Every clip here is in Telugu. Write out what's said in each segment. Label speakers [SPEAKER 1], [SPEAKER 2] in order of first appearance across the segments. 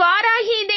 [SPEAKER 1] இவ்வாறாகி இதை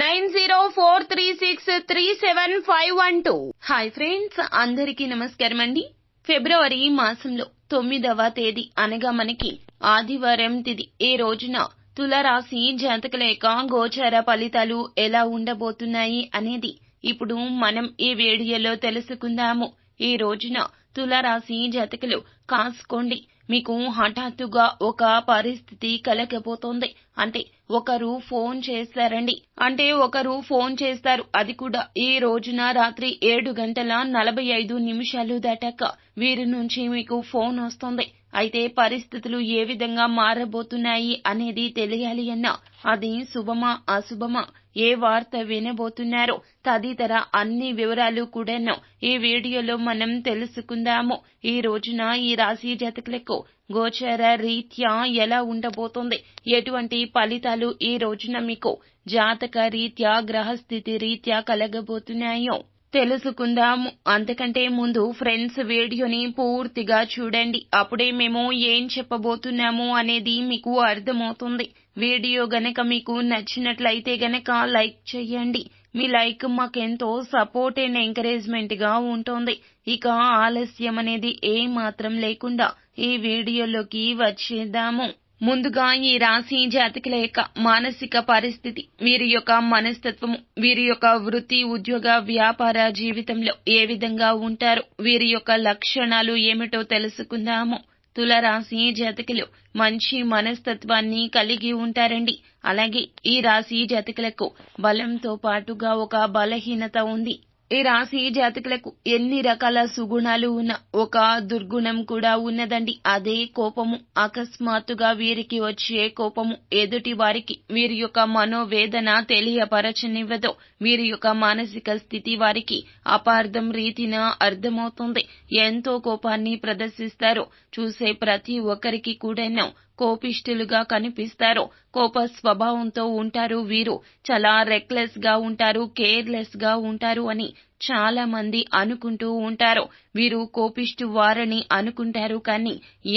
[SPEAKER 1] nine zero four three six three seven five one two. Hi friends అందరికీ నమస్కారం అండి. ఫిబ్రవరి మాసంలో తొమ్మిదవ తేదీ అనగా మనకి ఆదివారం తిది. ఈ రోజున తులరాశి జాతకుల యొక్క గోచార ఫలితాలు ఎలా ఉండబోతున్నాయి అనేది ఇప్పుడు మనం ఈ వీడియోలో తెలుసుకుందాము. ఈ రోజున తులరాశి జాతకులు కాసుకోండి. మీకు హఠాత్తుగా ఒక పరిస్థితి కలగబోతోంది. అంటే ఒకరు ఫోన్ చేస్తారండి. అంటే ఒకరు ఫోన్ చేస్తారు. అది కూడా ఈ రోజున రాత్రి ఏడు గంటల నలభై ఐదు నిమిషాలు దాటాక వీరి నుంచి మీకు ఫోన్ వస్తుంది. అయితే పరిస్థితులు ఏ విధంగా మారబోతున్నాయి అనేది తెలియాలి అన్నా అది శుభమా అశుభమా? ఏ వార్త వినబోతున్నారో తదితర అన్ని వివరాలు కూడాను ఈ వీడియోలో మనం తెలుసుకుందాము. ఈ రోజున ఈ రాశి జాతకులకు గోచర రీత్యా ఎలా ఉండబోతుంది? ఎటువంటి ఫలితాలు ఈ రోజున మీకు జాతక రీత్యా గ్రహస్థితి రీత్యా కలగబోతున్నాయో తెలుసుకుందాము. అంతకంటే ముందు ఫ్రెండ్స్ వీడియోని పూర్తిగా చూడండి. అప్పుడే మేము ఏం చెప్పబోతున్నాము అనేది మీకు అర్థమవుతుంది. వీడియో గనక మీకు నచ్చినట్లయితే గనక లైక్ చేయండి. మీ లైక్ మాకెంతో సపోర్ట్ అండ్ ఎంకరేజ్మెంట్గా ఉంటుంది. ఇక ఆలస్యం అనేది ఏ మాత్రం లేకుండా ఈ వీడియోలోకి వచ్చేద్దాము. ముందుగా ఈ రాశి జాతకుల యొక్క మానసిక పరిస్థితి వీరి యొక్క మనస్తత్వము వీరి యొక్క వృత్తి ఉద్యోగ వ్యాపార జీవితంలో ఏ విధంగా ఉంటారు వీరి యొక్క లక్షణాలు ఏమిటో తెలుసుకుందాము. తులరాశి జాతకులు మంచి మనస్తత్వాన్ని కలిగి ఉంటారండి. అలాగే ఈ రాశి జాతకులకు బలంతో పాటుగా ఒక బలహీనత ఉంది. ఈ రాశి జాతకులకు ఎన్ని రకాల సుగుణాలు ఉన్న ఒక దుర్గుణం కూడా ఉన్నదండి. అదే కోపము అకస్మాత్తుగా వీరికి వచ్చే కోపము ఎదుటి వారికి వీరి యొక్క మనోవేదన తెలియపరచనివ్వదు. వీరి యొక్క మానసిక స్థితి వారికి అపార్థం రీతిన అర్థమవుతుంది. ఎంతో కోపాన్ని ప్రదర్శిస్తారు. చూసే ప్రతి ఒక్కరికి కూడాను కోపిష్ఠులుగా కనిపిస్తారు. కోప స్వభావంతో ఉంటారు వీరు. చాలా రెక్లెస్గా ఉంటారు కేర్లెస్గా ఉంటారు అని చాలా మంది అనుకుంటూ ఉంటారు. వీరు కోపిష్టు వారని అనుకుంటారు కానీ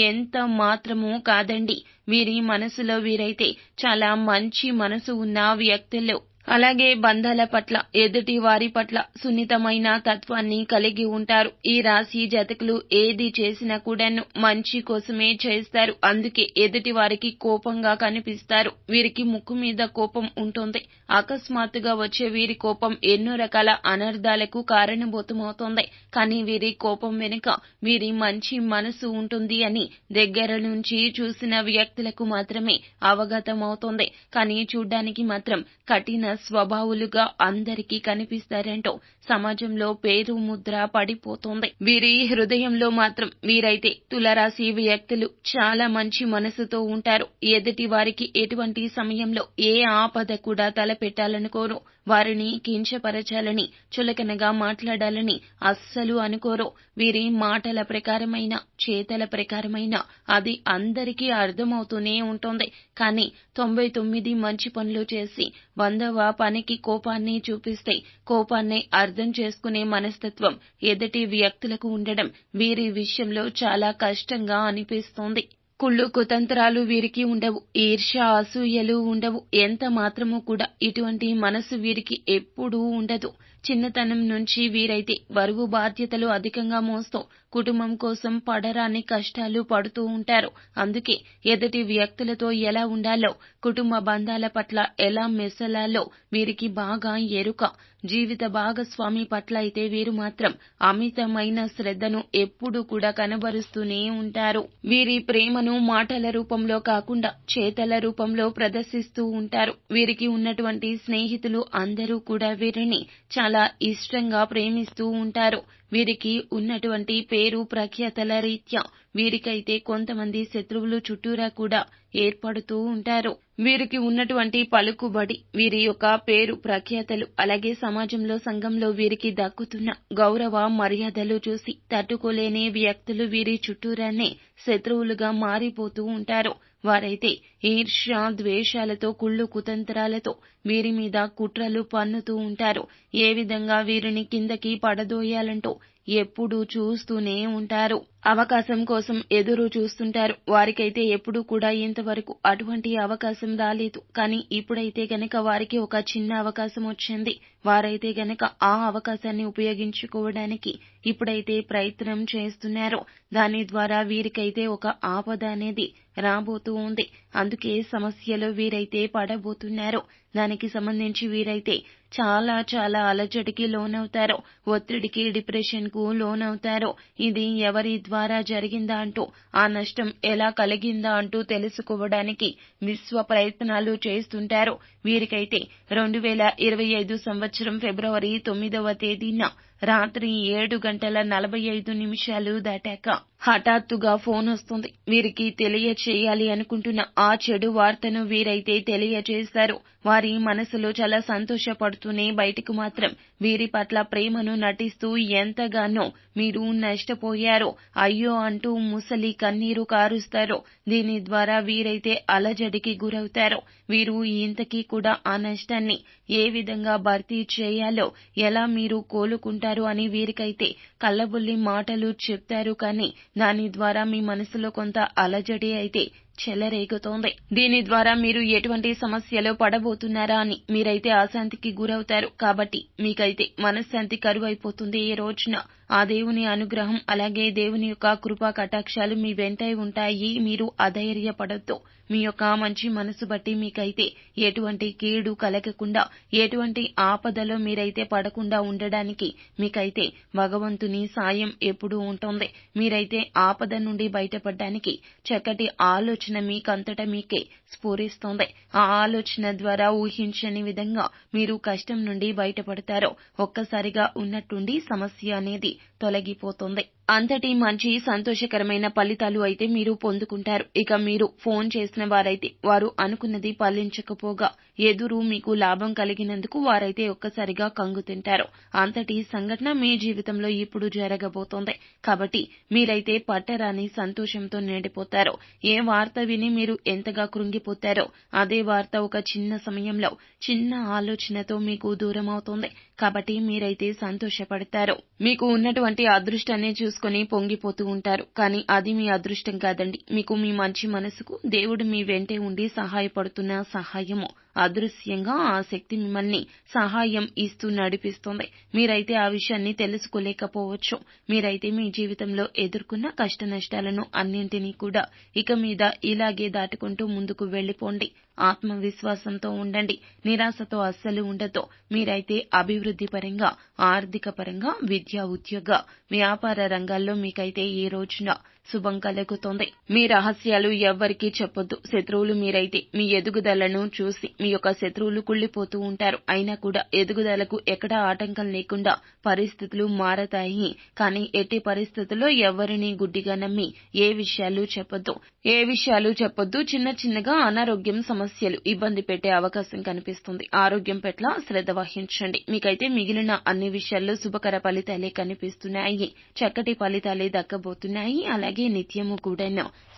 [SPEAKER 1] ఎంత మాత్రమూ కాదండి. వీరి మనసులో వీరైతే చాలా మంచి మనసు ఉన్న వ్యక్తులు. అలాగే బంధాల పట్ల ఎదుటి వారి పట్ల సున్నితమైన తత్వాన్ని కలిగి ఉంటారు. ఈ రాశి జాతకులు ఏది చేసినా కూడాను మంచి కోసమే చేస్తారు. అందుకే ఎదుటి వారికి కోపంగా కనిపిస్తారు. వీరికి ముక్కు మీద కోపం ఉంటుంది. అకస్మాత్తుగా వచ్చే వీరి కోపం ఎన్నో రకాల అనర్థాలకు కారణభూతమవుతోంది. కానీ వీరి కోపం వెనుక వీరి మంచి మనసు ఉంటుంది అని దగ్గర నుంచి చూసిన వ్యక్తులకు మాత్రమే అవగతమవుతోంది. కానీ చూడ్డానికి మాత్రం కఠిన స్వభావులుగా అందరికీ కనిపిస్తారంటూ సమాజంలో పేరు ముద్ర పడిపోతోంది. వీరి హృదయంలో మాత్రం వీరైతే తులరాశి వ్యక్తులు చాలా మంచి మనసుతో ఉంటారు. ఎదుటి వారికి ఎటువంటి సమయంలో ఏ ఆపద కూడా తలపెట్టాలనుకోరు. వారిని కించపరచాలని చులకనగా మాట్లాడాలని అస్సలు అనుకోరు. వీరి మాటల ప్రకారమైన చేతల ప్రకారమైన అది అందరికీ అర్థమవుతూనే ఉంటుంది. కానీ తొంభై తొమ్మిది మంచి పనులు చేసి వందవ పనికి కోపాన్ని చూపిస్తే కోపాన్ని అర్థం అర్థం చేసుకునే మనస్తత్వం ఎదుటి వ్యక్తులకు ఉండడం వీరి విషయంలో చాలా కష్టంగా అనిపిస్తోంది. కుళ్ళు కుతంత్రాలు వీరికి ఉండవు ఈర్ష్య అసూయలు ఉండవు. ఎంత మాత్రము కూడా ఇటువంటి మనసు వీరికి ఎప్పుడూ ఉండదు. చిన్నతనం నుంచి వీరైతే బరువు బాధ్యతలు అధికంగా మోస్తూ కుటుంబం కోసం పడరాని కష్టాలు పడుతూ ఉంటారు. అందుకే ఎదుటి వ్యక్తులతో ఎలా ఉండాలో కుటుంబ బంధాల పట్ల ఎలా మెసలాలో వీరికి బాగా ఎరుక. జీవిత భాగస్వామి పట్ల అయితే వీరు మాత్రం అమితమైన శ్రద్ధను ఎప్పుడూ కూడా కనబరుస్తూనే ఉంటారు. వీరి ప్రేమను మాటల రూపంలో కాకుండా చేతల రూపంలో ప్రదర్శిస్తూ ఉంటారు. వీరికి ఉన్నటువంటి స్నేహితులు అందరూ కూడా వీరిని చాలా చాలా ఇష్టంగా ప్రేమిస్తూ ఉంటారు. వీరికి ఉన్నటువంటి పేరు ప్రఖ్యాతల రీత్యా. వీరికైతే కొంతమంది శత్రువులు చుట్టూరా కూడా ఏర్పడుతూ ఉంటారు. వీరికి ఉన్నటువంటి పలుకుబడి వీరి యొక్క పేరు ప్రఖ్యాతలు అలాగే సమాజంలో సంఘంలో వీరికి దక్కుతున్న గౌరవ మర్యాదలు చూసి తట్టుకోలేని వ్యక్తులు వీరి చుట్టూరానే శత్రువులుగా మారిపోతూ ఉంటారు. వారైతే ఈర్ష్య ద్వేషాలతో కుళ్ళు కుతంత్రాలతో వీరి మీద కుట్రలు పన్నుతూ ఉంటారు. ఏ విధంగా వీరిని కిందకి పడదోయాలంటూ ఎప్పుడూ చూస్తూనే ఉంటారు. అవకాశం కోసం ఎదురు చూస్తుంటారు. వారికైతే ఎప్పుడూ కూడా ఇంతవరకు అటువంటి అవకాశం రాలేదు. కానీ ఇప్పుడైతే గనక వారికి ఒక చిన్న అవకాశం వచ్చింది. వారైతే గనక ఆ అవకాశాన్ని ఉపయోగించుకోవడానికి ఇప్పుడైతే ప్రయత్నం చేస్తున్నారు. దాని ద్వారా వీరికైతే ఒక ఆపద అనేది రాబోతూ ఉంది. అందుకే సమస్యలో వీరైతే పడబోతున్నారు. దానికి సంబంధించి వీరైతే చాలా చాలా అలజడికి లోనవుతారు ఒత్తిడికి డిప్రెషన్కు లోనవుతారు ఇది ఎవరి ద్వారా జరిగిందా అంటూ ఆ నష్టం ఎలా కలిగిందా అంటూ తెలుసుకోవడానికి విశ్వ ప్రయత్నాలు చేస్తుంటారు. వీరికైతే రెండు వేల ఇరవై ఐదు సంవత్సరం ఫిబ్రవరి తొమ్మిదవ తేదీన రాత్రి ఏడు గంటల నలభై ఐదు నిమిషాలు దాటాక హఠాత్తుగా ఫోన్ వస్తుంది. వీరికి తెలియచేయాలి అనుకుంటున్న ఆ చెడు వార్తను వీరైతే తెలియజేశారు వారి మనసులో చాలా సంతోషపడుతూనే బయటకు మాత్రం వీరి పట్ల ప్రేమను నటిస్తూ ఎంతగానో మీరు నష్టపోయారో అయ్యో అంటూ ముసలి కన్నీరు కారుస్తారో. దీని ద్వారా వీరైతే అలజడికి గురవుతారో. వీరు ఇంతకీ కూడా ఆ నష్టాన్ని ఏ విధంగా భర్తీ చేయాలో ఎలా మీరు కోలుకుంటారు అని వీరికైతే కళ్ళబుల్లి మాటలు చెప్తారు కానీ దాని ద్వారా మీ మనసులో కొంత అలజడి అయితే చెలరేగుతోంది. దీని ద్వారా మీరు ఎటువంటి సమస్యలో పడబోతున్నారా అని మీరైతే అశాంతికి గురవుతారు. కాబట్టి మీకైతే మనశ్శాంతి కరువైపోతుంది ఈ రోజున. ఆ దేవుని అనుగ్రహం అలాగే దేవుని యొక్క కృపా కటాక్షాలు మీ వెంటై ఉంటాయి. మీరు అధైర్యపడద్దు. మీ యొక్క మంచి మనసు బట్టి మీకైతే ఎటువంటి కీడు కలగకుండా ఎటువంటి ఆపదలో మీరైతే పడకుండా ఉండడానికి మీకైతే భగవంతుని సాయం ఎప్పుడూ ఉంటుంది. మీరైతే ఆపద నుండి బయటపడడానికి చక్కటి ఆలోచన మీకంతట మీకే స్ఫూరిస్తోంది. ఆ ఆలోచన ద్వారా ఊహించని విధంగా మీరు కష్టం నుండి బయటపడతారు ఒక్కసారిగా ఉన్నట్టుండి సమస్య అనేది తొలగిపోతుంది. అంతటి మంచి సంతోషకరమైన ఫలితాలు అయితే మీరు పొందుకుంటారు. ఇక మీరు ఫోన్ చేసిన వారైతే వారు అనుకున్నది ఫలించకపోగా ఎదురు మీకు లాభం కలిగినందుకు వారైతే ఒక్కసారిగా కంగు తింటారు. అంతటి సంఘటన మీ జీవితంలో ఇప్పుడు జరగబోతోంది. కాబట్టి మీరైతే పట్టరాని సంతోషంతో నిండిపోతారు. ఏ వార్త విని మీరు ఎంతగా కృంగిపోతారో అదే వార్త ఒక చిన్న సమయంలో చిన్న ఆలోచనతో మీకు దూరం అవుతుంది కాబట్టి మీరైతే సంతోషపడతారు. మీకు ఉన్నటువంటి అదృష్టాన్ని చూసుకుని పొంగిపోతూ ఉంటారు. కానీ అది మీ అదృష్టం కాదండి. మీకు మీ మంచి మనసుకు దేవుడు మీ వెంటే ఉండి సహాయపడుతున్న సహాయము. అదృశ్యంగా ఆ శక్తి మిమ్మల్ని సహాయం ఇస్తూ నడిపిస్తుంది. మీరైతే ఆ విషయాన్ని తెలుసుకోలేకపోవచ్చు. మీరైతే మీ జీవితంలో ఎదుర్కొన్న కష్ట నష్టాలను అన్నింటినీ కూడా ఇక మీద ఇలాగే దాటుకుంటూ ముందుకు వెళ్ళిపోండి ఆత్మవిశ్వాసంతో ఉండండి. నిరాశతో అస్సలు ఉండదు మీరైతే అభివృద్ధి పరంగా ఆర్థిక పరంగా విద్యా ఉద్యోగ వ్యాపార రంగాల్లో మీకైతే ఈ రోజున శుభం కలుగుతుంది. మీ రహస్యాలు ఎవ్వరికీ చెప్పొద్దు. శత్రువులు మీరైతే. మీ ఎదుగుదలను చూసి మీ యొక్క శత్రువులు కుళ్ళిపోతూ ఉంటారు. అయినా కూడా ఎదుగుదలకు ఎక్కడా ఆటంకం లేకుండా పరిస్థితులు మారతాయి. కానీ ఎట్టి పరిస్థితుల్లో ఎవరిని గుడ్డిగా నమ్మి ఏ విషయాలు చెప్పొద్దు. ఏ విషయాలు చెప్పొద్దు. చిన్న చిన్నగా అనారోగ్యం సమస్యలు ఇబ్బంది పెట్టే అవకాశం కనిపిస్తుంది. ఆరోగ్యం పట్ల శ్రద్ధ వహించండి. మీకైతే మిగిలిన అన్ని విషయాల్లో శుభకర ఫలితాలే కనిపిస్తున్నాయి. చక్కటి ఫలితాలే దక్కబోతున్నాయి. అలాగే నిత్యము కూడా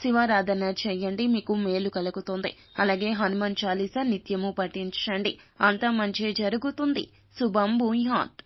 [SPEAKER 1] శివారాధన చేయండి. మీకు మేలు కలుగుతుంది. అలాగే హనుమాన్ చాలీసా నిత్యము పఠించండి. అంతా మంచి జరుగుతుంది. శుభం భూయాత్.